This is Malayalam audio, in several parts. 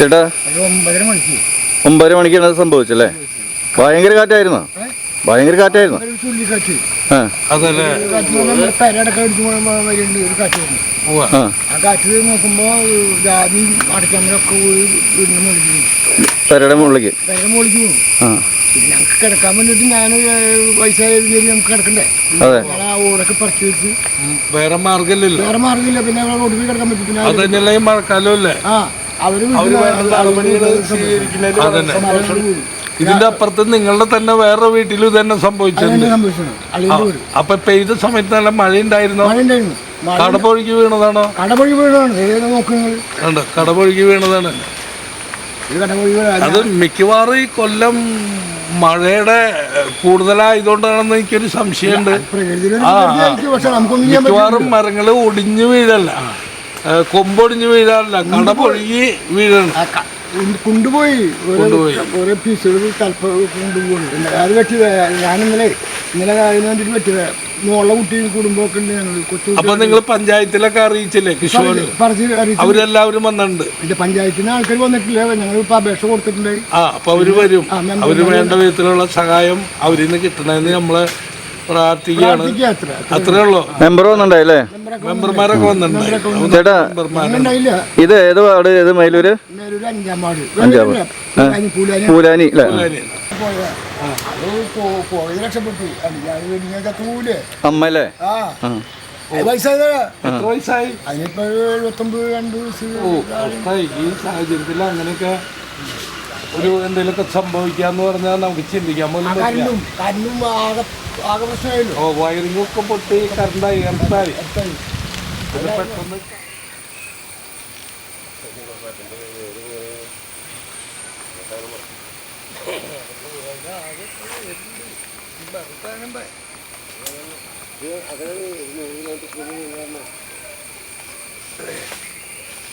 ചേട്ടാ? ഒമ്പതര മണിക്ക്. ഒമ്പതര മണിക്കാണ് അത് സംഭവിച്ചല്ലേ? ഭയങ്കര കാറ്റായിരുന്നോ? ഭയങ്കര കാറ്റായിരുന്നു? പെരയുടെ മുകളിലേക്ക് ഞങ്ങൾക്ക് കിടക്കാൻ വേണ്ടിട്ട് ഞാൻ പൈസ നമുക്ക് കിടക്കണ്ടേ? ഓടൊക്കെ പറിച്ചു വെച്ച് വേറെ മാർഗമില്ലല്ലോ വേറെ മാർഗമില്ല. പിന്നെ റോഡിൽ കിടക്കാൻ പറ്റും പിന്നെ അത് മഴക്കാലമല്ലേ ആ. ഇതിന്റെ അപ്പുറത്ത് നിങ്ങളുടെ തന്നെ വേറെ വീട്ടിൽ തന്നെ സംഭവിച്ചിട്ടുണ്ട് അപ്പൊ പെയ്ത സമയത്ത് നല്ല മഴ ഉണ്ടായിരുന്നോ കടപൊഴുകി വീണതാണോ? കടപൊഴുകി വീണതാണ്. വീടാണ് അത് മിക്കവാറും ഈ കൊല്ലം മഴയുടെ കൂടുതലായതുകൊണ്ടാണെന്ന് എനിക്കൊരു സംശയമുണ്ട്. മിക്കവാറും മരങ്ങൾ ഒടിഞ്ഞു വീഴല്ല. കൊമ്പൊടിഞ്ഞു വീഴാറില്ല. കടപൊഴുകി വീഴണം. കൊണ്ടുപോയി. ഓരോ പീസ് പീസുകൾ തലപ്പ് കൊണ്ടുപോയി അത് പറ്റി ഞാനിന്നലെ ഇന്നലെ അതിന് വേണ്ടിയിട്ട് പറ്റി മോളെ കുട്ടിയും കുടുംബമൊക്കെ ഉണ്ട് ഞങ്ങൾ കൊച്ചു അപ്പൊ നിങ്ങൾ പഞ്ചായത്തിലൊക്കെ അറിയിച്ചില്ലേ കിഷോർ? അവരെല്ലാവരും വന്നിട്ടുണ്ട്. പിന്നെ പഞ്ചായത്തിന് ആൾക്കാർ വന്നിട്ടില്ല. ഞങ്ങൾ ഇപ്പൊ അപേക്ഷ കൊടുത്തിട്ടുണ്ട്. ആ അപ്പൊ അവർ വരും. അവർ വേണ്ട വിധത്തിലുള്ള സഹായം അവരിന്ന് കിട്ടണമെന്ന് നമ്മൾ പ്രാർത്ഥിക്കുകയാണ്. അത്രേ ഉള്ളൂ. മെമ്പർ വന്നിട്ടുണ്ടായില്ലേ? മെമ്പർമാരൊക്കെ വന്നിട്ടുണ്ട്. ചേട്ടാ ഇത് ഏത് വാർഡ് ഏത് മയിലൂര് അഞ്ചാം വാർഡ്. പൂലാനി. അല്ലേ? പോയ അത് പോ- പോയത് രക്ഷപ്പെട്ടു. അല്ലാതെ വെടിഞ്ഞൊക്കെ തൂലേ അമ്മ അല്ലേ? ആ. വയസ്സായതാ? എത്ര വയസ്സായി? അതിനിപ്പോ എഴുപത്തൊമ്പത് രണ്ട് വയസ്സ് ഈ സാഹചര്യത്തിൽ അങ്ങനെയൊക്കെ ഒരു എന്തെങ്കിലുമൊക്കെ സംഭവിക്കാന്ന് പറഞ്ഞാൽ നമുക്ക് ചിന്തിക്കാൻ പോലും പറ്റില്ല കരണ്ടും കരണ്ടും ആകെ ആകെ പ്രശ്നമായല്ലോ ഓ വയറിംഗ് ഒക്കെ പൊട്ടി കറണ്ടായി കറണ്ടായി ഇത് പെട്ടെന്ന്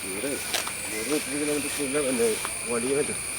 ഇവിടെ ഒരു കിലോമീറ്റർ വണ്ടിയെ പറ്റും